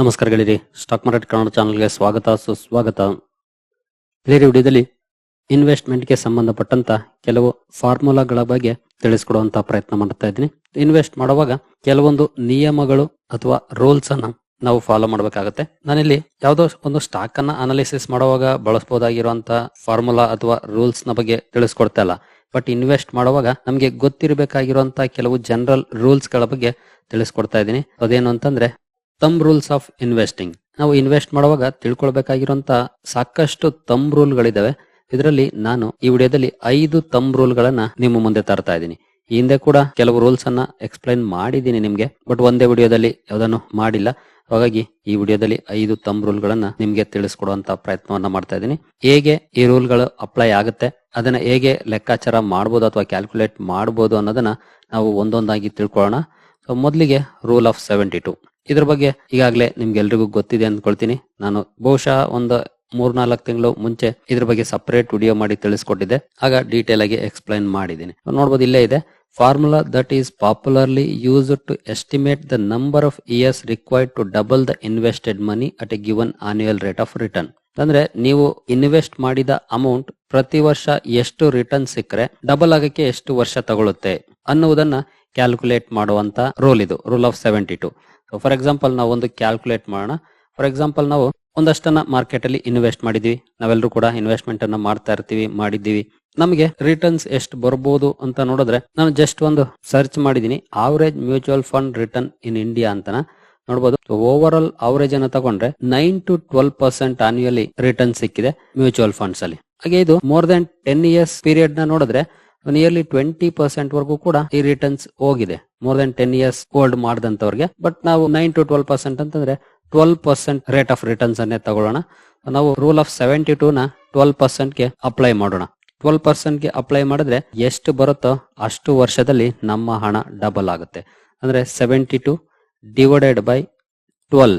ನಮಸ್ಕಾರ ಗೆಳೆಯರಿ. Stock market Kannada ಚಾನಲ್ಗೆ ಸ್ವಾಗತ, ಸುಸ್ವಾಗತ. ಇದೇ ವಿಡಿಯೋದಲ್ಲಿ ಇನ್ವೆಸ್ಟ್ಮೆಂಟ್ಗೆ ಸಂಬಂಧಪಟ್ಟಂತ ಕೆಲವು ಫಾರ್ಮುಲಾಗಳ ಬಗ್ಗೆ ತಿಳಿಸ್ಕೊಡುವಂತ ಪ್ರಯತ್ನ ಮಾಡ್ತಾ ಇದ್ದೀನಿ. ಇನ್ವೆಸ್ಟ್ ಮಾಡುವಾಗ ಕೆಲವೊಂದು ನಿಯಮಗಳು ಅಥವಾ ರೂಲ್ಸ್ ಅನ್ನ ನಾವು ಫಾಲೋ ಮಾಡಬೇಕಾಗತ್ತೆ. ನಾನಿಲ್ಲಿ ಯಾವುದೋ ಒಂದು ಸ್ಟಾಕ್ ಅನ್ನ ಅನಾಲಿಸಿಸ್ ಮಾಡುವಾಗ ಬಳಸಬಹುದಾಗಿರುವಂತ ಫಾರ್ಮುಲಾ ಅಥವಾ ರೂಲ್ಸ್ನ ಬಗ್ಗೆ ತಿಳಿಸ್ಕೊಡ್ತಾ ಇಲ್ಲ. ಬಟ್ ಇನ್ವೆಸ್ಟ್ ಮಾಡುವಾಗ ನಮಗೆ ಗೊತ್ತಿರಬೇಕಾಗಿರುವಂತ ಕೆಲವು ಜನರಲ್ ರೂಲ್ಸ್ಗಳ ಬಗ್ಗೆ ತಿಳಿಸ್ಕೊಡ್ತಾ ಇದ್ದೀನಿ. ಅದೇನು ಅಂತಂದ್ರೆ ತಮ್ ರೂಲ್ಸ್ ಆಫ್ ಇನ್ವೆಸ್ಟಿಂಗ್ ನಾವು ಇನ್ವೆಸ್ಟ್ ಮಾಡುವಾಗ ತಿಳ್ಕೊಳ್ಬೇಕಾಗಿರುವಂತ ಸಾಕಷ್ಟು ತಮ್ ರೂಲ್ ಗಳಿದಾವೆ ಇದರಲ್ಲಿ ನಾನು ಈ ವಿಡಿಯೋದಲ್ಲಿ ಐದು ತಮ್ ರೂಲ್ ಗಳನ್ನ ನಿಮ್ಮ ಮುಂದೆ ತರ್ತಾ ಇದ್ದೀನಿ. ಈ ಹಿಂದೆ ಕೂಡ ಕೆಲವು ರೂಲ್ಸ್ ಅನ್ನ ಎಕ್ಸ್ಪ್ಲೈನ್ ಮಾಡಿದ್ದೀನಿ ನಿಮ್ಗೆ ಬಟ್ ಒಂದೇ ವಿಡಿಯೋದಲ್ಲಿ ಯಾವ್ದನ್ನು ಮಾಡಿಲ್ಲ. ಹಾಗಾಗಿ ಈ ವಿಡಿಯೋದಲ್ಲಿ ಐದು ತಮ್ ರೂಲ್ ಗಳನ್ನ ನಿಮ್ಗೆ ತಿಳಿಸ್ಕೊಡುವಂತ ಪ್ರಯತ್ನವನ್ನ ಮಾಡ್ತಾ ಇದ್ದೀನಿ. ಹೇಗೆ ಈ ರೂಲ್ಗಳು ಅಪ್ಲೈ ಆಗುತ್ತೆ, ಅದನ್ನ ಹೇಗೆ ಲೆಕ್ಕಾಚಾರ ಮಾಡ್ಬೋದು ಅಥವಾ ಕ್ಯಾಲ್ಕುಲೇಟ್ ಮಾಡ್ಬೋದು ಅನ್ನೋದನ್ನ ನಾವು ಒಂದೊಂದಾಗಿ ತಿಳ್ಕೊಳ್ಳೋಣ. ಸೊ ಮೊದಲಿಗೆ ರೂಲ್ ಆಫ್ ಸೆವೆಂಟಿ ಟು ಇದ್ರ ಬಗ್ಗೆ ಈಗಾಗಲೇ ನಿಮ್ಗೆಲ್ರಿಗೂ ಗೊತ್ತಿದೆ ಅಂದ್ಕೊಳ್ತೀನಿ. ನಾನು ಬಹುಶಃ ಒಂದು ಮೂರ್ನಾಲ್ಕು ತಿಂಗಳು ಮುಂಚೆ ಇದ್ರ ಬಗ್ಗೆ ಸಪರೇಟ್ ವಿಡಿಯೋ ಮಾಡಿ ತಿಳಿಸ್ಕೊಟ್ಟಿದ್ದೆ. ಆಗ ಡೀಟೇಲ್ ಆಗಿ ಎಕ್ಸ್ಪ್ಲೈನ್ ಮಾಡಿದ್ದೀನಿ. ನೋಡ್ಬೋದು ಇಲ್ಲೇ ಇದೆ. Formula that is popularly use to estimate the number of years required to double the invested money at a given annual rate of return ಅಂದ್ರೆ ನೀವು ಇನ್ವೆಸ್ಟ್ ಮಾಡಿದ ಅಮೌಂಟ್ ಪ್ರತಿ ವರ್ಷ ಎಷ್ಟು ರಿಟರ್ನ್ ಸಿಕ್ಕರೆ ಡಬಲ್ ಆಗಕ್ಕೆ ಎಷ್ಟು ವರ್ಷ ತಗೊಳುತ್ತೆ ಅನ್ನುವುದನ್ನ ಕ್ಯಾಲ್ಕುಲೇಟ್ ಮಾಡುವಂತ ರೂಲ್ ಇದು rule of seventy two for example ನಾವು ಒಂದು ಕ್ಯಾಲ್ಕುಲೇಟ್ ಮಾಡೋಣ. ಫಾರ್ ಎಕ್ಸಾಂಪಲ್ ನಾವು ಒಂದಷ್ಟನ್ನ ಮಾರ್ಕೆಟ್ ಅಲ್ಲಿ ಇನ್ವೆಸ್ಟ್ ಮಾಡಿದ್ವಿ. ನಾವೆಲ್ಲರೂ ಕೂಡ ಇನ್ವೆಸ್ಟ್ಮೆಂಟ್ ಅನ್ನ ಮಾಡ್ತಾ ಇರ್ತೀವಿ, ಮಾಡಿದ್ದೀವಿ. ನಮಗೆ ರಿಟರ್ನ್ಸ್ ಎಷ್ಟು ಬರ್ಬೋದು ಅಂತ ನೋಡಿದ್ರೆ, ನಾನು ಜಸ್ಟ್ ಒಂದು ಸರ್ಚ್ ಮಾಡಿದೀನಿ. Average mutual fund return in India ಅಂತನ ನೋಡಬಹುದು ಓವರ್ ಆಲ್ ಅವರೇಜ್ ಅನ್ನ ತಗೊಂಡ್ರೆ nine to twelve percent annually return ಸಿಕ್ಕಿದೆ ಮ್ಯೂಚುವಲ್ ಫಂಡ್ಸ್ ಅಲ್ಲಿ. ಹಾಗೆ ಇದು ಮೋರ್ ದನ್ ಟೆನ್ ಇಯರ್ಸ್ ಪೀರಿಯಡ್ನ ನೋಡಿದ್ರೆ ನಿಯರ್ಲಿ ಟ್ವೆಂಟಿ ಪರ್ಸೆಂಟ್ ವರ್ಗೂ ಕೂಡ ಈ ರಿಟರ್ನ್ಸ್ ಹೋಗಿದೆ. More than ten years old ಮಾಡಿದಂತವ್ರಿಗೆ but ನಾವು ನೈನ್ ಟು ಟ್ವೆಲ್ ಪರ್ಸೆಂಟ್ ಅಂತಂದ್ರೆ twelve percent rate of returns ಅನ್ನೇ ತಗೊಳ್ಳೋಣ. ನಾವು ರೂಲ್ ಆಫ್ ಸೆವೆಂಟಿ ಟೂ ನ ಟ್ವೆಲ್ ಪರ್ಸೆಂಟ್ಗೆ ಅಪ್ಲೈ ಮಾಡೋಣ. ಟ್ವೆಲ್ ಪರ್ಸೆಂಟ್ಗೆ ಅಪ್ಲೈ ಮಾಡಿದ್ರೆ ಎಷ್ಟು ಬರುತ್ತೋ ಅಷ್ಟು ವರ್ಷದಲ್ಲಿ ನಮ್ಮ ಹಣ ಡಬಲ್ ಆಗುತ್ತೆ. ಅಂದ್ರೆ seventy two divided by twelve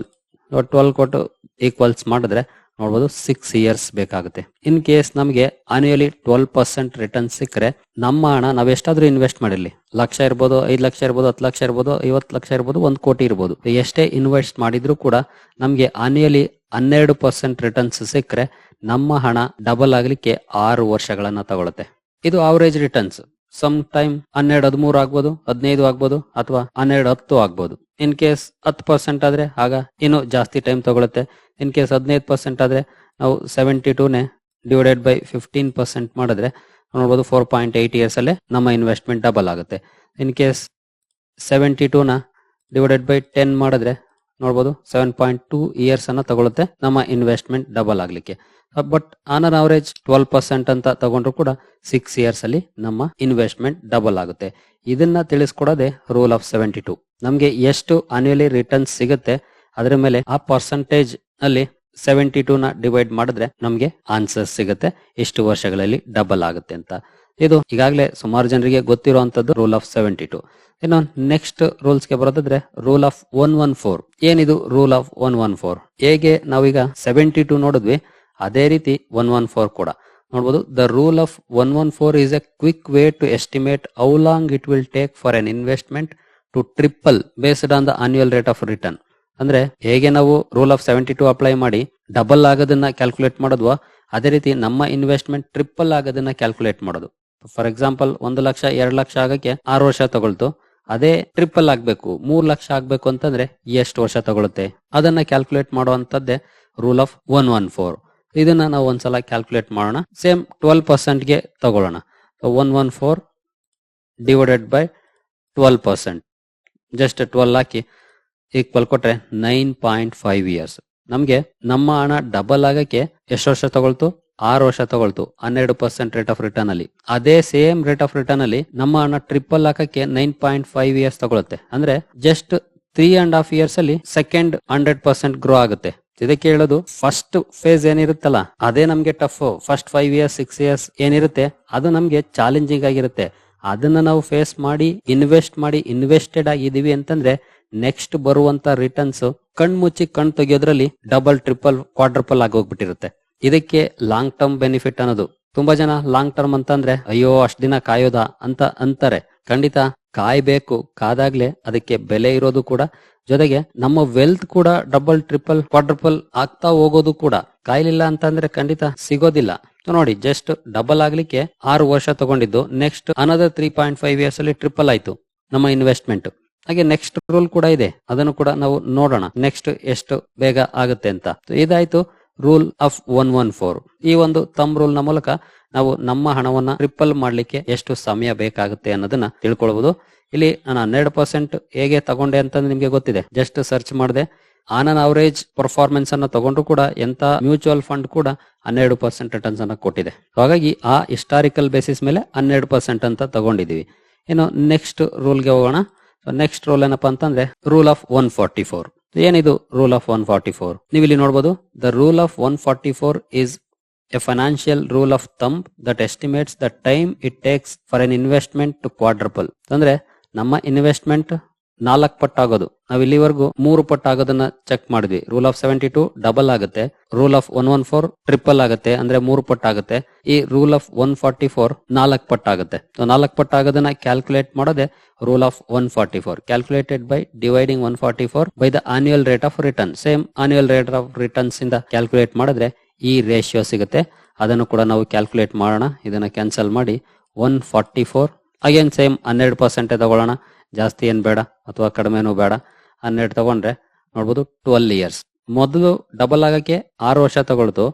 twelve ಕೊಟ್ಟು ಈಕ್ವಲ್ಸ್ ಮಾಡಿದ್ರೆ ನೋಡ್ಬೋದು ಸಿಕ್ಸ್ ಇಯರ್ಸ್ ಬೇಕಾಗುತ್ತೆ. ಇನ್ ಕೇಸ್ ನಮಗೆ ಆನ್ಯುಯಲಿ ಟ್ವೆಲ್ ಪರ್ಸೆಂಟ್ ರಿಟರ್ನ್ ಸಿಕ್ಕರೆ, ನಮ್ಮ ಹಣ ನಾವು ಎಷ್ಟಾದ್ರೂ ಇನ್ವೆಸ್ಟ್ ಮಾಡಿರಲಿ. ಲಕ್ಷ ಇರ್ಬೋದು, ಐದು ಲಕ್ಷ ಇರ್ಬೋದು, ಹತ್ತು ಲಕ್ಷ ಇರ್ಬೋದು, ಐವತ್ತು ಲಕ್ಷ ಇರ್ಬೋದು, ಒಂದು ಕೋಟಿ ಇರ್ಬೋದು. ಎಷ್ಟೇ ಇನ್ವೆಸ್ಟ್ ಮಾಡಿದ್ರು ಕೂಡ ನಮಗೆ ಆನ್ಯುಯಲಿ ಹನ್ನೆರಡು ಪರ್ಸೆಂಟ್ ರಿಟರ್ನ್ಸ್ ಸಿಕ್ಕರೆ, ನಮ್ಮ ಹಣ ಡಬಲ್ ಆಗಲಿಕ್ಕೆ ಆರು ವರ್ಷಗಳನ್ನ ತಗೊಳುತ್ತೆ. ಇದು ಆವರೇಜ್ ರಿಟರ್ನ್ಸ್ ಸಮ್ ಟೈಮ್ ಹನ್ನೆರಡು, ಹದಿಮೂರು ಆಗ್ಬೋದು, ಹದಿನೈದು ಆಗ್ಬೋದು, ಅಥವಾ ಹನ್ನೆರಡು, ಹತ್ತು ಆಗ್ಬೋದು. ಇನ್ ಕೇಸ್ ಹತ್ತು ಪರ್ಸೆಂಟ್ ಆದ್ರೆ ಆಗ ಇನ್ನು ಜಾಸ್ತಿ ಟೈಮ್ ತಗೊಳುತ್ತೆ. ಇನ್ ಕೇಸ್ ಹದಿನೈದು ಪರ್ಸೆಂಟ್ ಆದ್ರೆ ನಾವು ಸೆವೆಂಟಿ ಟೂನೇ ಡಿವೈಡೆಡ್ ಬೈ ಫಿಫ್ಟೀನ್ ಪರ್ಸೆಂಟ್ ಮಾಡಿದ್ರೆ ನೋಡ್ಬೋದು ಫೋರ್ ಪಾಯಿಂಟ್ ಏಟ್ ಇಯರ್ಸ್ ಅಲ್ಲೇ ನಮ್ಮ ಇನ್ವೆಸ್ಟ್ಮೆಂಟ್ ಡಬಲ್ ಆಗುತ್ತೆ. ಇನ್ ಕೇಸ್ ಸೆವೆಂಟಿ ಟೂನ ಡಿವೈಡೆಡ್ ಬೈ ಟೆನ್ ಮಾಡಿದ್ರೆ ನೋಡ್ಬೋದು ಸೆವೆನ್ ಪಾಯಿಂಟ್ ಟೂ ಇಯರ್ಸ್ ಅನ್ನ ತಗೊಳುತ್ತೆ. ನಮ್ಮ ಇನ್ವೆಸ್ಟ್ಮೆಂಟ್ ಡಬಲ್ ಆಗ್ಲಿಕ್ಕೆ. But on an average twelve percent ಅಂತ ತಗೊಂಡ್ರು ಕೂಡ ಸಿಕ್ಸ್ ಇಯರ್ಸ್ ಅಲ್ಲಿ ನಮ್ಮ ಇನ್ವೆಸ್ಟ್ಮೆಂಟ್ ಡಬಲ್ ಆಗುತ್ತೆ. ಇದನ್ನ ತಿಳಿಸ್ಕೊಡೋದೇ ರೂಲ್ ಆಫ್ ಸೆವೆಂಟಿ ಟೂ ನಮ್ಗೆ ಎಷ್ಟು ಅನ್ಯಲಿ ರಿಟರ್ನ್ ಸಿಗುತ್ತೆ, ಅದರ ಮೇಲೆ ಆ ಪರ್ಸೆಂಟೇಜ್ ಅಲ್ಲಿ ಸೆವೆಂಟಿ ಟೂ ನ ಡಿವೈಡ್ ಮಾಡಿದ್ರೆ ನಮ್ಗೆ ಆನ್ಸರ್ ಸಿಗುತ್ತೆ. ಎಷ್ಟು ವರ್ಷಗಳಲ್ಲಿ ಡಬಲ್ ಆಗುತ್ತೆ ಅಂತ. ಇದು ಈಗಾಗಲೇ ಸುಮಾರು ಜನರಿಗೆ ಗೊತ್ತಿರುವಂತದ್ದು ರೂಲ್ ಆಫ್ ಸೆವೆಂಟಿ ಟು ಇನ್ನು ನೆಕ್ಸ್ಟ್ ರೂಲ್ಸ್ಗೆ ಬರೋದಾದ್ರೆ rule of one one four ಏನಿದು rule of one one four ಹೇಗೆ ನಾವೀಗ ಸೆವೆಂಟಿ ಟು ನೋಡಿದ್ವಿ, ಅದೇ ರೀತಿ ಒನ್ ಒನ್ ಫೋರ್ ಕೂಡ. ನೋಡಬಹುದು the rule of one one four is a quick way to estimate how long it will take for an investment to triple based on the annual rate of return ಅಂದ್ರೆ ಹೇಗೆ ನಾವು rule of seventy two apply ಮಾಡಿ double ಆಗೋದನ್ನ calculate ಮಾಡೋದ್ವಾ, ಅದೇ ರೀತಿ ನಮ್ಮ investment triple ಆಗೋದನ್ನ ಕ್ಯಾಲ್ಕುಲೇಟ್ ಮಾಡೋದು. ಫಾರ್ ಎಕ್ಸಾಂಪಲ್ ಒಂದು ಲಕ್ಷ, ಎರಡು ಲಕ್ಷ ಆಗಕ್ಕೆ ಆರು ವರ್ಷ ತಗೊಳ್ತು. ಅದೇ ಟ್ರಿಪಲ್ ಆಗ್ಬೇಕು, ಮೂರ್ ಲಕ್ಷ ಆಗ್ಬೇಕು ಅಂತಂದ್ರೆ ಎಷ್ಟು ವರ್ಷ ತಗೊಳುತ್ತೆ? ಅದನ್ನ calculate ಮಾಡುವಂತದ್ದೇ rule of one one four ಇದನ್ನ ನಾವು ಒಂದ್ಸಲ ಕ್ಯಾಲ್ಕುಲೇಟ್ ಮಾಡೋಣ. ಸೇಮ್ ಟ್ವೆಲ್ ಪರ್ಸೆಂಟ್ಗೆ ತಗೊಳ್ಳೋಣ. One one four divided by twelve percent just twelve hockey equal ಕೊಟ್ರೆ ನೈನ್ ಪಾಯಿಂಟ್ ಫೈವ್ ಇಯರ್ಸ್ ನಮ್ಗೆ ನಮ್ಮ ಹಣ ಡಬಲ್ ಆಗಕ್ಕೆ ಎಷ್ಟು ವರ್ಷ ತಗೊಳ್ತು? ಆರು ವರ್ಷ ತಗೊಳ್ತು, ಹನ್ನೆರಡು ಪರ್ಸೆಂಟ್ ರೇಟ್ ಆಫ್ ರಿಟರ್ನ್ ಅಲ್ಲಿ. ಅದೇ ಸೇಮ್ ರೇಟ್ ಆಫ್ ರಿಟರ್ನ್ ಅಲ್ಲಿ ನಮ್ಮ ಹಣ ಟ್ರಿಪಲ್ ಹಾಕಕ್ಕೆ ನೈನ್ ಪಾಯಿಂಟ್ ಫೈವ್ ಇಯರ್ಸ್ ತಗೊಳುತ್ತೆ. ಅಂದ್ರೆ just three and half years ಅಲ್ಲಿ ಸೆಕೆಂಡ್ ಹಂಡ್ರೆಡ್ ಪರ್ಸೆಂಟ್ ಗ್ರೋ ಆಗುತ್ತೆ. ಇದಕ್ಕೆ ಹೇಳೋದು ಫಸ್ಟ್ ಫೇಸ್ ಏನಿರುತ್ತಲ್ಲ, ಅದೇ ನಮ್ಗೆ tough first five years six years ಏನಿರುತ್ತೆ, ಅದು ನಮ್ಗೆ ಚಾಲೆಂಜಿಂಗ್ ಆಗಿರುತ್ತೆ. ಅದನ್ನ ನಾವು ಫೇಸ್ ಮಾಡಿ ಇನ್ವೆಸ್ಟ್ ಮಾಡಿ ಇನ್ವೆಸ್ಟೆಡ್ ಆಗಿದೀವಿ ಅಂತಂದ್ರೆ ನೆಕ್ಸ್ಟ್ ಬರುವಂತ ರಿಟರ್ನ್ಸ್ ಕಣ್ ಮುಚ್ಚಿ ಕಣ್ ತೆಗಿಯೋದ್ರಲ್ಲಿ ಡಬಲ್ ಟ್ರಿಪಲ್ ಕ್ವಾಡ್ರಪಲ್ ಆಗಿ ಹೋಗ್ಬಿಟ್ಟಿರುತ್ತೆ. ಇದಕ್ಕೆ ಲಾಂಗ್ ಟರ್ಮ್ ಬೆನಿಫಿಟ್ ಅನ್ನೋದು. ತುಂಬಾ ಜನ ಲಾಂಗ್ ಟರ್ಮ್ ಅಂತಂದ್ರೆ, ಅಯ್ಯೋ, ಅಷ್ಟ್ ದಿನ ಕಾಯೋದ ಅಂತ ಅಂತಾರೆ. ಖಂಡಿತ ಕಾಯ್ಬೇಕು. ಕಾದಾಗ್ಲೇ ಅದಕ್ಕೆ ಬೆಲೆ ಇರೋದು ಕೂಡ. ಜೊತೆಗೆ ನಮ್ಮ ವೆಲ್ತ್ ಕೂಡ ಡಬಲ್ ಟ್ರಿಪಲ್ ಕ್ವಾಡ್ರಪಲ್ ಆಗ್ತಾ ಹೋಗೋದು ಕೂಡ. ಕಾಯ್ಲಿಲ್ಲ ಅಂತಂದ್ರೆ ಖಂಡಿತ ಸಿಗೋದಿಲ್ಲ. ನೋಡಿ ಜಸ್ಟ್ ಡಬಲ್ ಆಗ್ಲಿಕ್ಕೆ ಆರು ವರ್ಷ ತಗೊಂಡಿದ್ದು. Next another three point five years ಅಲ್ಲಿ ಟ್ರಿಪಲ್ ಆಯ್ತು ನಮ್ಮ ಇನ್ವೆಸ್ಟ್ಮೆಂಟ್ ಹಾಗೆ ನೆಕ್ಸ್ಟ್ ರೂಲ್ ಕೂಡ ಇದೆ. ಅದನ್ನು ಕೂಡ ನಾವು ನೋಡೋಣ. ನೆಕ್ಸ್ಟ್ ಎಷ್ಟು ಬೇಗ ಆಗುತ್ತೆ ಅಂತ. ಇದಾಯ್ತು. Rule of one one four. ಈ ಒಂದು ತಮ್ ರೂಲ್ನ ಮೂಲಕ ನಾವು ನಮ್ಮ ಹಣವನ್ನ ಟ್ರಿಪಲ್ ಮಾಡ್ಲಿಕ್ಕೆ ಎಷ್ಟು ಸಮಯ ಬೇಕಾಗುತ್ತೆ ಅನ್ನೋದನ್ನ ತಿಳ್ಕೊಳ್ಬಹುದು ಇಲ್ಲಿ ನಾನು ಹನ್ನೆರಡು ಪರ್ಸೆಂಟ್ ಹೇಗೆ ತಗೊಂಡೆ ಅಂತ ನಿಮ್ಗೆ ಗೊತ್ತಿದೆ. ಜಸ್ಟ್ ಸರ್ಚ್ ಮಾಡಿದೆ. ಆನ್ ಅನ್ ಅವರೇಜ್ ಪರ್ಫಾರ್ಮೆನ್ಸ್ ಅನ್ನ ತಗೊಂಡ್ರು ಕೂಡ ಎಂತ ಮ್ಯೂಚುವಲ್ ಫಂಡ್ ಕೂಡ ಹನ್ನೆರಡು ಪರ್ಸೆಂಟ್ ರಿಟರ್ನ್ಸ್ ಅನ್ನ ಕೊಟ್ಟಿದೆ. ಹಾಗಾಗಿ ಆ ಹಿಸ್ಟಾರಿಕಲ್ ಬೇಸಿಸ್ ಮೇಲೆ ಹನ್ನೆರಡು ಪರ್ಸೆಂಟ್ ಅಂತ ತಗೊಂಡಿದೀವಿ ಇನ್ನು ನೆಕ್ಸ್ಟ್ ರೂಲ್ಗೆ ಹೋಗೋಣ. ನೆಕ್ಸ್ಟ್ ರೂಲ್ ಏನಪ್ಪಾ ಅಂತಂದ್ರೆ rule of one forty four ಏನಿದು? Rule of one forty four ನೀವು ಇಲ್ಲಿ ನೋಡಬಹುದು the rule of one forty four is a financial rule of thumb that estimates the time it takes for an investment to quadruple ಅಂದ್ರೆ, ನಮ್ಮ investment ನಾಲ್ಕು ಪಟ್ಟು ಆಗೋದು ನಾವು ಇಲ್ಲಿವರೆಗೂ ಮೂರು ಪಟ್ಟು ಆಗೋದನ್ನ ಚೆಕ್ ಮಾಡಿದ್ವಿ. Rule of seventy two double ಆಗುತ್ತೆ. Rule of one one four triple ಆಗುತ್ತೆ. ಅಂದ್ರೆ ಮೂರು ಪಟ್ಟು ಆಗುತ್ತೆ ಈ rule of one forty four ನಾಲ್ಕು ಪಟ್ಟು ಆಗುತ್ತೆ ಸೊ ನಾಲ್ಕು ಪಟ್ಟು ಆಗೋದನ್ನ ಕ್ಯಾಲ್ಕುಲೇಟ್ ಮಾಡೋದೇ rule of one forty four calculated by dividing one forty four by the annual rate of return same annual rate of returns ಇಂದ ಕ್ಯಾಲ್ಕುಲೇಟ್ ಮಾಡಿದ್ರೆ ಈ ರೇಷಿಯೋ ಸಿಗುತ್ತೆ. ಅದನ್ನು ಕೂಡ ನಾವು ಕ್ಯಾಲ್ಕುಲೇಟ್ ಮಾಡೋಣ. ಇದನ್ನ ಕ್ಯಾನ್ಸಲ್ ಮಾಡಿ one forty four again same ಹನ್ನೆರಡು ಪರ್ಸೆಂಟ್ ತಗೊಳ್ಳೋಣ. ಜಾಸ್ತಿ ಏನು ಬೇಡ ಅಥವಾ ಕಡಿಮೆನೂ ಬೇಡ. ಹನ್ನೆರಡು ತಗೊಂಡ್ರೆ ನೋಡ್ಬೋದು ಟ್ವೆಲ್ ಇಯರ್ಸ್ ಮೊದಲು ಡಬಲ್ ಆಗಕ್ಕೆ ಆರು ವರ್ಷ ತಗೊಳ್ತು.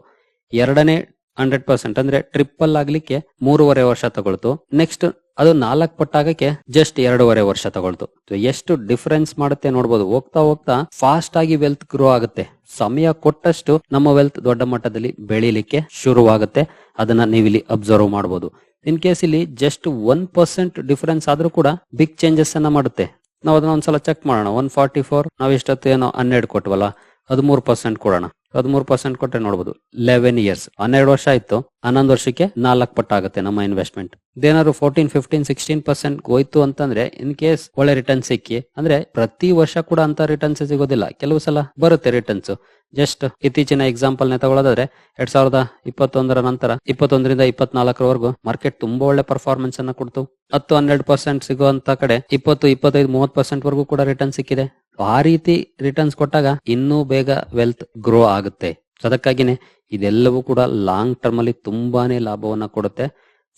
ಎರಡನೇ ಹಂಡ್ರೆಡ್ ಪರ್ಸೆಂಟ್ ಅಂದ್ರೆ ಟ್ರಿಪಲ್ ಆಗ್ಲಿಕ್ಕೆ ಮೂರುವರೆ ವರ್ಷ ತಗೊಳ್ತು. ನೆಕ್ಸ್ಟ್ ಅದು ನಾಲ್ಕು ಪಟ್ಟಾಗಕ್ಕೆ ಜಸ್ಟ್ ಎರಡೂವರೆ ವರ್ಷ ತಗೊಳ್ತು. ಎಷ್ಟು ಡಿಫರೆನ್ಸ್ ಮಾಡುತ್ತೆ ನೋಡ್ಬೋದು. ಹೋಗ್ತಾ ಹೋಗ್ತಾ ಫಾಸ್ಟ್ ಆಗಿ ವೆಲ್ತ್ ಗ್ರೋ ಆಗುತ್ತೆ. ಸಮಯ ಕೊಟ್ಟಷ್ಟು ನಮ್ಮ ವೆಲ್ತ್ ದೊಡ್ಡ ಮಟ್ಟದಲ್ಲಿ ಬೆಳಿಲಿಕ್ಕೆ ಶುರುವಾಗುತ್ತೆ. ಅದನ್ನ ನೀವಿಲ್ಲಿ ಅಬ್ಸರ್ವ್ ಮಾಡಬಹುದು ಇನ್ ಕೇಸ್ ಇಲ್ಲಿ ಜಸ್ಟ್ ಒನ್ ಪರ್ಸೆಂಟ್ ಡಿಫರೆನ್ಸ್ ಆದ್ರೂ ಕೂಡ ಬಿಗ್ ಚೇಂಜಸ್ ಅನ್ನ ಮಾಡುತ್ತೆ. ನಾವು ಅದನ್ನ ಒಂದ್ಸಲ ಚೆಕ್ ಮಾಡೋಣ. ಒನ್ ಫಾರ್ಟಿ ಫೋರ್ ನಾವ್ ಎಷ್ಟೊತ್ತು ಏನೋ ಹನ್ನೆರಡು ಕೊಟ್ವಲ್ಲ ಹದಿಮೂರು ಪರ್ಸೆಂಟ್ ಕೊಡೋಣ. ಹದಿಮೂರು ಪರ್ಸೆಂಟ್ ಕೊಟ್ಟರೆ ನೋಡಬಹುದು ಲೆವೆನ್ ಇಯರ್ಸ್ ಹನ್ನೆರಡು ವರ್ಷ ಆಯ್ತು. ಹನ್ನೊಂದು ವರ್ಷಕ್ಕೆ ನಾಲ್ಕು ಪಟ್ಟಾಗುತ್ತೆ ನಮ್ಮ ಇನ್ವೆಸ್ಟ್ಮೆಂಟ್ ಇದೇನಾದ್ರು ಫೋರ್ಟೀನ್ ಫಿಫ್ಟೀನ್ ಸಿಕ್ಸ್ಟೀನ್ ಪರ್ಸೆಂಟ್ ಹೋಯ್ತು ಅಂತಂದ್ರೆ ಇನ್ ಕೇಸ್ ಒಳ್ಳೆ ರಿಟರ್ನ್ ಸಿಕ್ಕಿ, ಅಂದ್ರೆ ಪ್ರತಿ ವರ್ಷ ಕೂಡ ಅಂತ ರಿಟರ್ನ್ಸ್ ಸಿಗೋದಿಲ್ಲ. ಕೆಲವು ಸಲ ಬರುತ್ತೆ ರಿಟರ್ನ್ಸ್ ಜಸ್ಟ್ ಇತ್ತೀಚಿನ ಎಕ್ಸಾಂಪಲ್ ನೇ ತಗೊಳ್ಳೋದಾದ್ರೆ ಎರಡ್ ಸಾವಿರದ ಇಪ್ಪತ್ತೊಂದರ ನಂತರ ಇಪ್ಪತ್ತೊಂದರಿಂದ ಇಪ್ಪತ್ನಾಲ್ಕರವರೆಗೂ ಮಾರ್ಕೆಟ್ ತುಂಬಾ ಒಳ್ಳೆ ಪರ್ಫಾರ್ಮೆನ್ಸ್ ಅನ್ನ ಕೊಡ್ತು. ಹತ್ತು, ಹನ್ನೆರಡು ಪರ್ಸೆಂಟ್ ಸಿಗುವಂತ ಕಡೆ ಇಪ್ಪತ್ತು, ಇಪ್ಪತ್ತೈದು ಮೂವತ್ ಪರ್ಸೆಂಟ್ ವರೆಗೂ ಕೂಡ ರಿಟರ್ನ್ ಸಿಕ್ಕಿದೆ. ಆ ರೀತಿ ರಿಟರ್ನ್ಸ್ ಕೊಟ್ಟಾಗ ಇನ್ನೂ ಬೇಗ ವೆಲ್ತ್ ಗ್ರೋ ಆಗುತ್ತೆ. ಅದಕ್ಕಾಗಿನೇ ಇದೆಲ್ಲವೂ ಕೂಡ ಲಾಂಗ್ ಟರ್ಮ್ ಅಲ್ಲಿ ತುಂಬಾನೇ ಲಾಭವನ್ನ ಕೊಡುತ್ತೆ.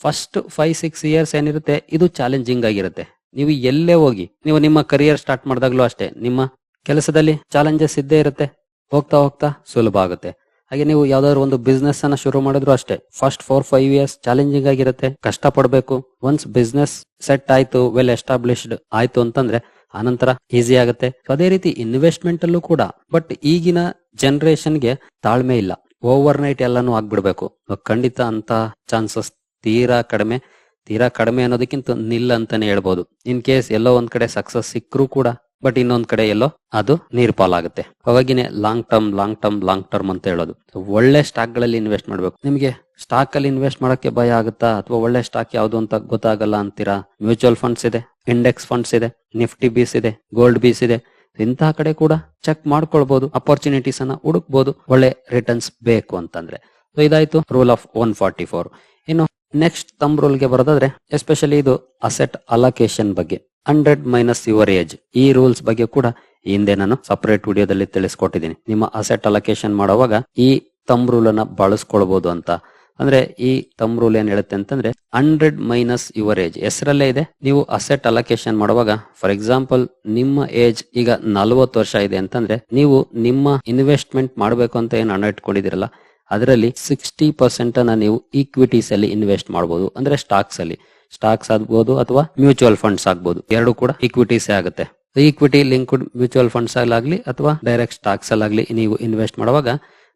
ಫಸ್ಟ್ ಫೈವ್ ಸಿಕ್ಸ್ ಇಯರ್ಸ್ ಏನಿರುತ್ತೆ, ಇದು ಚಾಲೆಂಜಿಂಗ್ ಆಗಿರುತ್ತೆ. ನೀವು ಎಲ್ಲೇ ಹೋಗಿ, ನೀವು ನಿಮ್ಮ ಕರಿಯರ್ ಸ್ಟಾರ್ಟ್ ಮಾಡಿದಾಗ್ಲೂ ಅಷ್ಟೇ, ನಿಮ್ಮ ಕೆಲಸದಲ್ಲಿ ಚಾಲೆಂಜಸ್ ಇದ್ದೇ ಇರುತ್ತೆ. ಹೋಗ್ತಾ ಹೋಗ್ತಾ ಸುಲಭ ಆಗುತ್ತೆ. ಹಾಗೆ ನೀವು ಯಾವ್ದಾದ್ರು ಒಂದು ಬಿಸ್ನೆಸ್ ಅನ್ನ ಶುರು ಮಾಡಿದ್ರು ಅಷ್ಟೇ first four five years challenging ಆಗಿರುತ್ತೆ ಕಷ್ಟ ಪಡ್ಬೇಕು ಒನ್ಸ್ ಬಿಸ್ನೆಸ್ ಸೆಟ್ ಆಯ್ತು ವೆಲ್ ಎಸ್ಟಾಬ್ಲಿಷ್ಡ್ ಆಯ್ತು ಅಂತಂದ್ರೆ ಆನಂತರ ಈಸಿ ಆಗುತ್ತೆ. ಅದೇ ರೀತಿ ಇನ್ವೆಸ್ಟ್ಮೆಂಟ್ ಅಲ್ಲೂ ಕೂಡ. ಬಟ್ ಈಗಿನ ಜನರೇಷನ್ಗೆ ತಾಳ್ಮೆ ಇಲ್ಲ. ಓವರ್ ನೈಟ್ ಎಲ್ಲಾನು ಆಗ್ಬಿಡ್ಬೇಕು. ಖಂಡಿತ ಅಂತ ಚಾನ್ಸಸ್ ತೀರಾ ಕಡಿಮೆ. ತೀರಾ ಕಡಿಮೆ ಅನ್ನೋದಕ್ಕಿಂತ ನಿಲ್ ಅಂತಾನೆ ಹೇಳ್ಬೋದು. ಇನ್ ಕೇಸ್ ಎಲ್ಲೋ ಒಂದ್ ಕಡೆ ಸಕ್ಸಸ್ ಸಿಕ್ಕರೂ ಕೂಡ ಬಟ್ ಇನ್ನೊಂದ್ ಕಡೆ ಎಲ್ಲೋ ಅದು ನೀರ್ಪಾಲಾಗುತ್ತೆ ಅವಾಗಿನೇ long term long term long term ಅಂತ ಹೇಳೋದು. ಒಳ್ಳೆ ಸ್ಟಾಕ್ಗಳಲ್ಲಿ ಇನ್ವೆಸ್ಟ್ ಮಾಡ್ಬೇಕು. ನಿಮ್ಗೆ ಸ್ಟಾಕ್ ಅಲ್ಲಿ ಇನ್ವೆಸ್ಟ್ ಮಾಡಕ್ಕೆ ಭಯ ಆಗುತ್ತಾ? ಅಥವಾ ಒಳ್ಳೆ ಸ್ಟಾಕ್ ಯಾವ್ದು ಅಂತ ಗೊತ್ತಾಗಲ್ಲ ಅಂತೀರಾ? ಮ್ಯೂಚುವಲ್ ಫಂಡ್ಸ್ ಇದೆ ಇಂಡೆಕ್ಸ್ ಫಂಡ್ಸ್ ಇದೆ ನಿಫ್ಟಿ ಬೀಸ್ ಇದೆ ಗೋಲ್ಡ್ ಬೀಸ್ ಇದೆ. ಇಂತಹ ಕಡೆ ಕೂಡ ಚೆಕ್ ಮಾಡ್ಕೊಳ್ಬಹುದು ಅಪರ್ಚುನಿಟೀಸ್ ಅನ್ನ ಹುಡುಕ್ಬಹುದು ಒಳ್ಳೆ ರಿಟರ್ನ್ಸ್ ಬೇಕು ಅಂತಂದ್ರೆ. ಸೊ ಇದಾಯ್ತು. Rule of one forty four ಇನ್ನು ನೆಕ್ಸ್ಟ್ ತಮ್ ರೂಲ್ಗೆ ಬರೋದಾದ್ರೆ ಎಸ್ಪೆಷಲಿ ಇದು ಅಸೆಟ್ ಅಲೋಕೇಶನ್ ಬಗ್ಗೆ. ಹಂಡ್ರೆಡ್ ಮೈನಸ್ ಯುವರ್ ಏಜ್ ಈ ರೂಲ್ಸ್ ಬಗ್ಗೆ ಕೂಡ ಹಿಂದೆ ನಾನು ಸಪರೇಟ್ ವಿಡಿಯೋದಲ್ಲಿ ತಿಳಿಸ್ಕೊಟ್ಟಿದ್ದೀನಿ. ನಿಮ್ಮ ಅಸೆಟ್ ಅಲೊಕೇಶನ್ ಮಾಡುವಾಗ ಈ ತಮ್ ರೂಲ್ ಅನ್ನ ಬಳಸ್ಕೊಳ್ಬಹುದು ಅಂತ. ಅಂದ್ರೆ ಈ ತಮ್ ರೂಲ್ ಏನ್ ಹೇಳುತ್ತೆ ಅಂತಂದ್ರೆ ಹಂಡ್ರೆಡ್ ಮೈನಸ್ ಯುವರ್ ಏಜ್ ಹೆಸರಲ್ಲೇ ಇದೆ. ನೀವು ಅಸೆಟ್ ಅಲೊಕೇಶನ್ ಮಾಡುವಾಗ ಫಾರ್ ಎಕ್ಸಾಂಪಲ್ ನಿಮ್ಮ ಏಜ್ ಈಗ ನಲವತ್ತು ವರ್ಷ ಇದೆ ಅಂತಂದ್ರೆ ನೀವು ನಿಮ್ಮ ಇನ್ವೆಸ್ಟ್ಮೆಂಟ್ ಮಾಡಬೇಕು ಅಂತ ಏನು ಹಣ ಇಟ್ಕೊಂಡಿದಿರಲ್ಲ ಅದರಲ್ಲಿ ಸಿಕ್ಸ್ಟಿ ಪರ್ಸೆಂಟ್ ಅನ್ನ ನೀವು ಈಕ್ವಿಟೀಸ್ ಅಲ್ಲಿ ಇನ್ವೆಸ್ಟ್ ಮಾಡಬಹುದು ಅಂದ್ರೆ ಸ್ಟಾಕ್ಸ್ ಅಲ್ಲಿ. ಸ್ಟಾಕ್ಸ್ ಆಗ್ಬಹುದು ಅಥವಾ ಮ್ಯೂಚುವಲ್ ಫಂಡ್ಸ್ ಆಗ್ಬಹುದು ಎರಡು ಕೂಡ ಇಕ್ವಿಟೀಸ್ ಆಗುತ್ತೆ. ಈಕ್ವಿಟಿ ಲಿಂಕ್ಡ್ ಮ್ಯೂಚುವಲ್ ಫಂಡ್ಸ್ ಆಗಲಿ ಅಥವಾ ಡೈರೆಕ್ಟ್ ಸ್ಟಾಕ್ಸ್ ಅಲ್ಲಾಗ್ಲಿ ನೀವು ಇನ್ವೆಸ್ಟ್ ಮಾಡುವಾಗ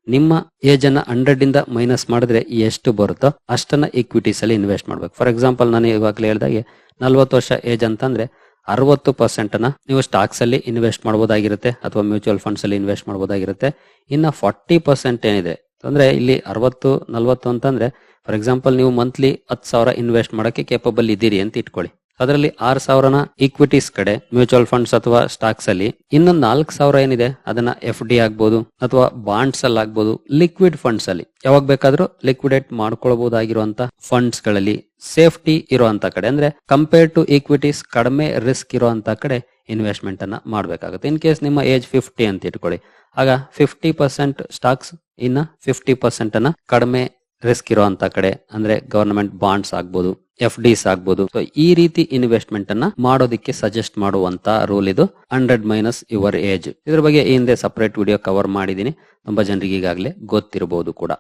ನಿಮ್ಮ ಏಜ್ ಅನ್ನ ಹಂಡ್ರೆಡ್ ಇಂದ ಮೈನಸ್ ಮಾಡಿದ್ರೆ ಎಷ್ಟು ಬರುತ್ತೋ ಅಷ್ಟನ್ನ ಇಕ್ವಿಟೀಸ್ ಅಲ್ಲಿ ಇನ್ವೆಸ್ಟ್ ಮಾಡ್ಬೇಕು. ಫಾರ್ ಎಕ್ಸಾಂಪಲ್ ನಾನು ಇವಾಗಲೇ ಹೇಳಿದಾಗೆ ನಲ್ವತ್ತು ವರ್ಷ ಏಜ್ ಅಂತಂದ್ರೆ ಅರವತ್ತು ಪರ್ಸೆಂಟ್ ಅನ್ನ ನೀವು ಸ್ಟಾಕ್ಸ್ ಅಲ್ಲಿ ಇನ್ವೆಸ್ಟ್ ಮಾಡಬಹುದಾಗಿರುತ್ತೆ ಅಥವಾ ಮ್ಯೂಚುವಲ್ ಫಂಡ್ಸ್ ಅಲ್ಲಿ ಇನ್ವೆಸ್ಟ್ ಮಾಡಬಹುದಾಗಿರುತ್ತೆ ಇನ್ನ ಫಾರ್ಟಿ ಪರ್ಸೆಂಟ್ ಏನಿದೆ? ಅಂದ್ರೆ ಇಲ್ಲಿ ಅರವತ್ತು, ನಲ್ವತ್ತು ಅಂತಂದ್ರೆ ಫಾರ್ ಎಕ್ಸಾಂಪಲ್ ನೀವು ಮಂತ್ಲಿ ಹತ್ತು ಸಾವಿರ ಇನ್ವೆಸ್ಟ್ ಮಾಡಕ್ಕೆ ಕೇಪಬಲ್ ಇದ್ದೀರಿ ಅಂತ ಇಟ್ಕೊಳ್ಳಿ. ಅದರಲ್ಲಿ ಆರ್ ಸಾವಿರನ ಈಕ್ವಿಟೀಸ್ ಕಡೆ ಮ್ಯೂಚುವಲ್ ಫಂಡ್ಸ್ ಅಥವಾ ಸ್ಟಾಕ್ಸ್ ಅಲ್ಲಿ ಇನ್ನೊಂದು ನಾಲ್ಕು ಸಾವಿರ ಏನಿದೆ, ಅದನ್ನ ಎಫ್ ಡಿ ಆಗ್ಬೋದು, ಅಥವಾ ಬಾಂಡ್ಸ್ ಅಲ್ಲಿ ಆಗ್ಬಹುದು ಲಿಕ್ವಿಡ್ ಫಂಡ್ಸ್ ಅಲ್ಲಿ. ಯಾವಾಗ ಬೇಕಾದ್ರೂ ಲಿಕ್ವಿಡೇಟ್ ಮಾಡ್ಕೊಳ್ಬಹುದಾಗಿರುವಂತ ಫಂಡ್ಸ್ಗಳಲ್ಲಿ ಸೇಫ್ಟಿ ಇರುವಂತ ಕಡೆ, ಅಂದ್ರೆ ಕಂಪೇರ್ ಟು ಈಕ್ವಿಟೀಸ್ ಕಡಿಮೆ ರಿಸ್ಕ್ ಇರುವಂತ ಕಡೆ ಇನ್ವೆಸ್ಟ್ಮೆಂಟ್ ಅನ್ನ ಮಾಡಬೇಕಾಗುತ್ತೆ. ಇನ್ ಕೇಸ್ ನಿಮ್ಮ ಏಜ್ ಫಿಫ್ಟಿ ಅಂತ ಇಟ್ಕೊಳ್ಳಿ. ಆಗ ಫಿಫ್ಟಿ ಪರ್ಸೆಂಟ್ ಸ್ಟಾಕ್ಸ್ ಇನ್ನ ಫಿಫ್ಟಿ ಪರ್ಸೆಂಟ್ ಅನ್ನ ಕಡಿಮೆ ರಿಸ್ಕ್ ಇರುವಂತ ಕಡೆ, ಅಂದ್ರೆ ಗವರ್ನಮೆಂಟ್ ಬಾಂಡ್ಸ್ ಆಗ್ಬೋದು ಎಫ್ ಡಿಸ್ ಆಗ್ಬೋದು. ಸೊ ಈ ರೀತಿ ಇನ್ವೆಸ್ಟ್ಮೆಂಟ್ ಅನ್ನ ಮಾಡೋದಿಕ್ಕೆ ಸಜೆಸ್ಟ್ ಮಾಡುವಂತ ರೂಲ್ ಇದು ಹಂಡ್ರೆಡ್ ಮೈನಸ್ ಯುವರ್ ಏಜ್ ಇದ್ರ ಬಗ್ಗೆ ಈ ಹಿಂದೆ ಸಪರೇಟ್ ವಿಡಿಯೋ ಕವರ್ ಮಾಡಿದೀನಿ ತುಂಬಾ ಜನರಿಗೆ ಈಗಾಗಲೇ ಗೊತ್ತಿರಬಹುದು ಕೂಡ.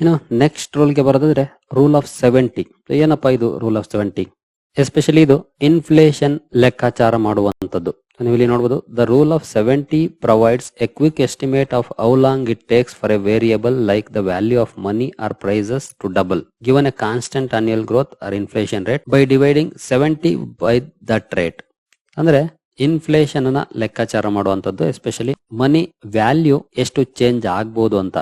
ಇನ್ನು ನೆಕ್ಸ್ಟ್ ರೂಲ್ಗೆ ಬರೋದಾದ್ರೆ ರೂಲ್ ಆಫ್ ಸೆವೆಂಟಿ ಏನಪ್ಪಾ ಇದು ರೂಲ್ ಆಫ್ ಸೆವೆಂಟಿ ಎಸ್ಪೆಷಲಿ ಇದು ಇನ್ಫ್ಲೇಷನ್ ಲೆಕ್ಕಾಚಾರ ಮಾಡುವಂತದ್ದು ನೀವು ಇಲ್ಲಿ ನೋಡಬಹುದು the rule of seventy provides a quick estimate of how long it takes for a variable like the value of money or prices to double given a constant annual growth or inflation rate by dividing seventy by that rate ಅಂದ್ರೆ ಇನ್ಫ್ಲೇಷನ್ನ ಲೆಕ್ಕಾಚಾರ ಮಾಡುವಂತದ್ದು especially money value ಎಷ್ಟು change ಆಗ್ಬಹುದು ಅಂತ.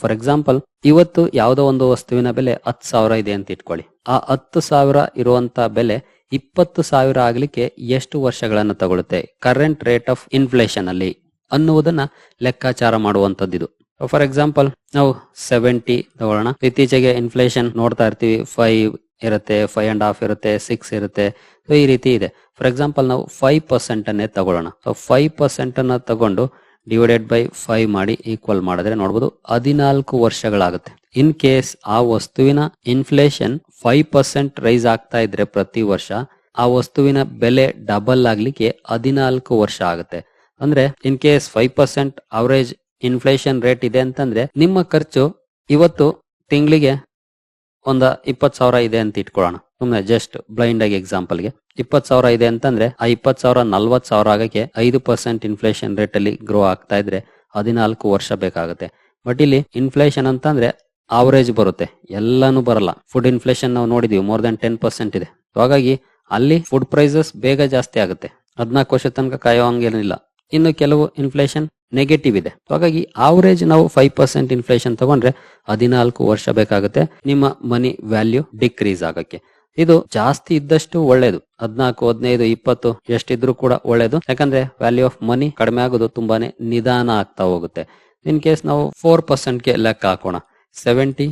For example ಇವತ್ತು ಯಾವುದೋ ಒಂದು ವಸ್ತುವಿನ ಬೆಲೆ ಹತ್ತು ಸಾವಿರ ಇದೆ ಅಂತ ಇಟ್ಕೊಳ್ಳಿ. ಆ ಹತ್ತು ಸಾವಿರ ಇರುವಂತ ಬೆಲೆ ಇಪ್ಪತ್ತು ಸಾವಿರ ಆಗ್ಲಿಕ್ಕೆ ಎಷ್ಟು ವರ್ಷಗಳನ್ನು ತಗೊಳುತ್ತೆ? ಕರೆಂಟ್ ರೇಟ್ ಆಫ್ ಇನ್ಫ್ಲೇಷನ್ ಅಲ್ಲಿ ಅನ್ನುವುದನ್ನ ಲೆಕ್ಕಾಚಾರ ಮಾಡುವಂತದ್ದು ಫಾರ್ ಎಕ್ಸಾಂಪಲ್ ನಾವು ಸೆವೆಂಟಿ ತಗೊಳ್ಳೋಣ. ಇತ್ತೀಚೆಗೆ ಇನ್ಫ್ಲೇಷನ್ ನೋಡ್ತಾ ಇರ್ತೀವಿ. ಫೈವ್ ಇರುತ್ತೆ ಫೈವ್ ಅಂಡ್ ಹಾಫ್ ಇರುತ್ತೆ ಸಿಕ್ಸ್ ಇರುತ್ತೆ. ಸೊ ಈ ರೀತಿ ಇದೆ. ಫಾರ್ ಎಕ್ಸಾಂಪಲ್ ನಾವು ಫೈವ್ ಪರ್ಸೆಂಟ್ ಅನ್ನೇ ತಗೊಳ್ಳೋಣ. ಸೊ ಫೈವ್ ಪರ್ಸೆಂಟ್ ಅನ್ನ ತಗೊಂಡು ಡಿವೈಡೆಡ್ ಬೈ ಫೈವ್ ಮಾಡಿ ಈಕ್ವಲ್ ಮಾಡಿದ್ರೆ ನೋಡಬಹುದು ಹದಿನಾಲ್ಕು ವರ್ಷಗಳಾಗುತ್ತೆ. ಇನ್ ಕೇಸ್ ಆ ವಸ್ತುವಿನ ಇನ್ಫ್ಲೇಷನ್ ಫೈವ್ ಪರ್ಸೆಂಟ್ ರೈಸ್ ಆಗ್ತಾ ಇದ್ರೆ ಪ್ರತಿ ವರ್ಷ, ಆ ವಸ್ತುವಿನ ಬೆಲೆ ಡಬಲ್ ಆಗ್ಲಿಕ್ಕೆ ಹದಿನಾಲ್ಕು ವರ್ಷ ಆಗುತ್ತೆ. ಅಂದ್ರೆ in case five percent average inflation rate ಇದೆ ಅಂತಂದ್ರೆ ನಿಮ್ಮ ಖರ್ಚು ಇವತ್ತು ತಿಂಗಳಿಗೆ ಒಂದ ಇಪ್ಪತ್ ಸಾವಿರ ಇದೆ ಅಂತ ಇಟ್ಕೊಳ್ಳೋಣ. ಸುಮ್ನೆ ಜಸ್ಟ್ ಬ್ಲೈಂಡ್ ಆಗಿ ಎಕ್ಸಾಂಪಲ್ಗೆ. ಇಪ್ಪತ್ ಸಾವಿರ ಇದೆ ಅಂತಂದ್ರೆ, ಆ ಇಪ್ಪತ್ ಸಾವಿರ ನಲ್ವತ್ ಸಾವಿರ ಆಗಕ್ಕೆ ಐದು ಪರ್ಸೆಂಟ್ ಇನ್ಫ್ಲೇಷನ್ ರೇಟ್ ಅಲ್ಲಿ ಗ್ರೋ ಆಗ್ತಾ ಇದ್ರೆ ಹದಿನಾಲ್ಕು ವರ್ಷ ಬೇಕಾಗುತ್ತೆ. ಬಟ್ ಇಲ್ಲಿ ಇನ್ಫ್ಲೇಷನ್ ಅಂತಂದ್ರೆ ಆವರೇಜ್ ಬರುತ್ತೆ. ಎಲ್ಲಾನು ಬರಲ್ಲ. ಫುಡ್ ಇನ್ಫ್ಲೇಷನ್ ನಾವು ನೋಡಿದೀವಿ ಮೋರ್ ದನ್ ಟೆನ್ ಪರ್ಸೆಂಟ್ ಇದೆ. ಹಾಗಾಗಿ ಅಲ್ಲಿ ಫುಡ್ ಪ್ರೈಸಸ್ ಬೇಗ ಜಾಸ್ತಿ ಆಗುತ್ತೆ. ಹದಿನಾಲ್ಕು ವರ್ಷ ತನಕ ಕಾಯೋ ಹಂಗೇನಿಲ್ಲ. ಇನ್ನು ಕೆಲವು ಇನ್ಫ್ಲೇಷನ್ ನೆಗೆಟಿವ್ ಇದೆ. ಹಾಗಾಗಿ ಆವರೇಜ್ ನಾವು ಫೈವ್ ಪರ್ಸೆಂಟ್ ಇನ್ಫ್ಲೇಷನ್ ತಗೊಂಡ್ರೆ ಹದಿನಾಲ್ಕು ವರ್ಷ ಬೇಕಾಗುತ್ತೆ. ನಿಮ್ಮ ಮನಿ ವ್ಯಾಲ್ಯೂ ಡಿಕ್ರೀಸ್ ಆಗಕ್ಕೆ. ಇದು ಜಾಸ್ತಿ ಇದ್ದಷ್ಟು ಒಳ್ಳೇದು. ಹದಿನಾಲ್ಕು, ಹದಿನೈದು, ಇಪ್ಪತ್ತು ಎಷ್ಟಿದ್ರು ಕೂಡ ಒಳ್ಳೇದು. ಯಾಕಂದ್ರೆ ವ್ಯಾಲ್ಯೂ ಆಫ್ ಮನಿ ಕಡಿಮೆ ಆಗೋದು ತುಂಬಾನೇ ನಿಧಾನ ಆಗ್ತಾ ಹೋಗುತ್ತೆ. ಇನ್ ಕೇಸ್ ನಾವು ಫೋರ್ ಪರ್ಸೆಂಟ್ಗೆ ಲೆಕ್ಕ ಹಾಕೋಣ. ಸೆವೆಂಟಿ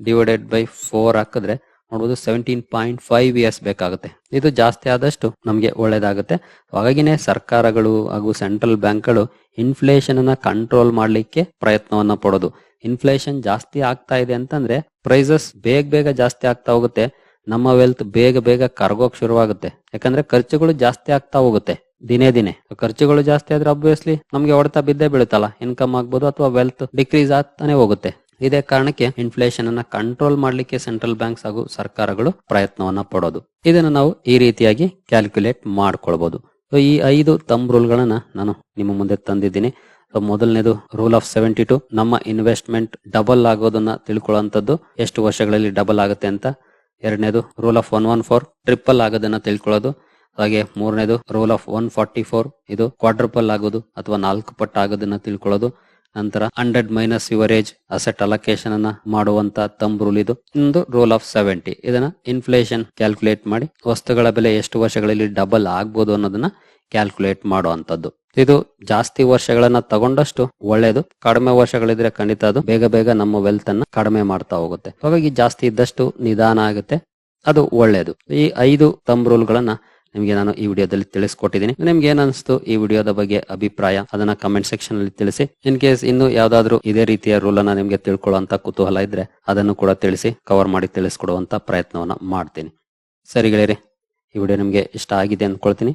ಡಿವೈಡೆಡ್ ಬೈ ಫೋರ್ ಹಾಕಿದ್ರೆ ನೋಡಬಹುದು ಸೆವೆಂಟೀನ್ ಪಾಯಿಂಟ್ ಫೈವ್ ಇಯರ್ಸ್ ಬೇಕಾಗುತ್ತೆ. ಇದು ಜಾಸ್ತಿ ಆದಷ್ಟು ನಮಗೆ ಒಳ್ಳೇದಾಗುತ್ತೆ. ಹಾಗಾಗಿನೇ ಸರ್ಕಾರಗಳು ಹಾಗೂ ಸೆಂಟ್ರಲ್ ಬ್ಯಾಂಕ್ಗಳು ಇನ್ಫ್ಲೇಷನ್ ಅನ್ನ ಕಂಟ್ರೋಲ್ ಮಾಡಲಿಕ್ಕೆ ಪ್ರಯತ್ನವನ್ನ ಪಡೋದು. ಇನ್ಫ್ಲೇಷನ್ ಜಾಸ್ತಿ ಆಗ್ತಾ ಇದೆ ಅಂತಂದ್ರೆ ಪ್ರೈಸಸ್ ಬೇಗ ಬೇಗ ಜಾಸ್ತಿ ಆಗ್ತಾ ಹೋಗುತ್ತೆ. ನಮ್ಮ ವೆಲ್ತ್ ಬೇಗ ಬೇಗ ಕರಗೋಕ್ ಶುರುವಾಗುತ್ತೆ. ಯಾಕಂದ್ರೆ ಖರ್ಚುಗಳು ಜಾಸ್ತಿ ಆಗ್ತಾ ಹೋಗುತ್ತೆ ದಿನೇ ದಿನೇ. ಖರ್ಚುಗಳು ಜಾಸ್ತಿ ಆದ್ರೆ ಅಬ್ವಿಯಸ್ಲಿ ನಮ್ಗೆ ಹೊಡೆತ ಬಿದ್ದೇ ಬೀಳುತ್ತಲ್ಲ. ಇನ್ಕಮ್ ಆಗ್ಬೋದು ಅಥವಾ ವೆಲ್ತ್ ಡಿಕ್ರೀಸ್ ಆಗ್ತಾನೆ ಹೋಗುತ್ತೆ. ಇದೇ ಕಾರಣಕ್ಕೆ ಇನ್ಫ್ಲೇಷನ್ ಅನ್ನ ಕಂಟ್ರೋಲ್ ಮಾಡ್ಲಿಕ್ಕೆ ಸೆಂಟ್ರಲ್ ಬ್ಯಾಂಕ್ಸ್ ಹಾಗೂ ಸರ್ಕಾರಗಳು ಪ್ರಯತ್ನವನ್ನ ಪಡೋದು. ಇದನ್ನ ನಾವು ಈ ರೀತಿಯಾಗಿ ಕ್ಯಾಲ್ಕುಲೇಟ್ ಮಾಡ್ಕೊಳ್ಬಹುದು ಸೊ ಈ ಐದು ತಮ್ ರೂಲ್ ಗಳನ್ನ ನಾನು ನಿಮ್ಮ ಮುಂದೆ ತಂದಿದ್ದೀನಿ. ಸೊ ಮೊದಲನೇದು ರೂಲ್ ಆಫ್ ಸೆವೆಂಟಿ ಟು ನಮ್ಮ ಇನ್ವೆಸ್ಟ್ಮೆಂಟ್ ಡಬಲ್ ಆಗೋದನ್ನ ತಿಳ್ಕೊಳ್ಳುವಂತದ್ದು ಎಷ್ಟು ವರ್ಷಗಳಲ್ಲಿ ಡಬಲ್ ಆಗುತ್ತೆ ಅಂತ ಎರಡನೇದು rule of one one four triple ಆಗೋದನ್ನ ತಿಳ್ಕೊಳ್ಳೋದು. ಹಾಗೆ ಮೂರನೇದು rule of one forty four ಇದು ಕ್ವಾಡ್ರಪಲ್ ಆಗೋದು ಅಥವಾ ನಾಲ್ಕು ಪಟ್ಟ ಆಗೋದನ್ನ ತಿಳ್ಕೊಳ್ಳೋದು. ನಂತರ hundred minus your age asset allocation ಅನ್ನ ಮಾಡುವಂತ ತಂಬ್ ರೂಲ್ ಇದು. ಇನ್ನೊಂದು ರೂಲ್ ಆಫ್ ಸೆವೆಂಟಿ ಇದನ್ನ ಇನ್ಫ್ಲೇಷನ್ ಕ್ಯಾಲ್ಕುಲೇಟ್ ಮಾಡಿ, ವಸ್ತುಗಳ ಬೆಲೆ ಎಷ್ಟು ವರ್ಷಗಳಲ್ಲಿ ಡಬಲ್ ಆಗ್ಬೋದು ಅನ್ನೋದನ್ನ ಕ್ಯಾಲ್ಕುಲೇಟ್ ಮಾಡುವಂತದ್ದು ಇದು ಜಾಸ್ತಿ ವರ್ಷಗಳನ್ನ ತಗೊಂಡಷ್ಟು ಒಳ್ಳೇದು. ಕಡಿಮೆ ವರ್ಷಗಳಿದ್ರೆ ಖಂಡಿತ ಅದು ಬೇಗ ಬೇಗ ನಮ್ಮ ವೆಲ್ತ್ ಅನ್ನ ಕಡಿಮೆ ಮಾಡ್ತಾ ಹೋಗುತ್ತೆ. ಹಾಗಾಗಿ ಜಾಸ್ತಿ ಇದ್ದಷ್ಟು ನಿಧಾನ ಆಗುತ್ತೆ. ಅದು ಒಳ್ಳೇದು. ಈ ಐದು ತಮ್ ರೂಲ್ ಗಳನ್ನ ನಿಮಗೆ ನಾನು ಈ ವಿಡಿಯೋದಲ್ಲಿ ತಿಳಿಸ್ಕೊಟ್ಟಿದ್ದೀನಿ. ನಿಮ್ಗೆ ಏನ್ ಅನಿಸ್ತು ಈ ವಿಡಿಯೋದ ಬಗ್ಗೆ ಅಭಿಪ್ರಾಯ ಅದನ್ನ ಕಮೆಂಟ್ ಸೆಕ್ಷನ್ ಅಲ್ಲಿ ತಿಳಿಸಿ. ಇನ್ ಕೇಸ್ ಇನ್ನು ಯಾವ್ದಾದ್ರು ಇದೇ ರೀತಿಯ ರೂಲ್ ಅನ್ನ ನಿಮ್ಗೆ ತಿಳ್ಕೊಳ್ಳುವಂತ ಕುತೂಹಲ ಇದ್ರೆ ಅದನ್ನು ಕೂಡ ತಿಳಿಸಿ ಕವರ್ ಮಾಡಿ ತಿಳಿಸ್ಕೊಡುವಂತ ಪ್ರಯತ್ನವನ್ನ ಮಾಡ್ತೀನಿ. ಸರಿ ಗೆಳೆಯರಿ, ಈ ವಿಡಿಯೋ ನಿಮ್ಗೆ ಇಷ್ಟ ಆಗಿದೆ ಅಂದ್ಕೊಳ್ತೀನಿ